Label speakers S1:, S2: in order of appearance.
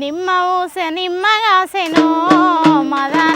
S1: నిమ్మ ఊసె నిమ్మగాసెనో మదా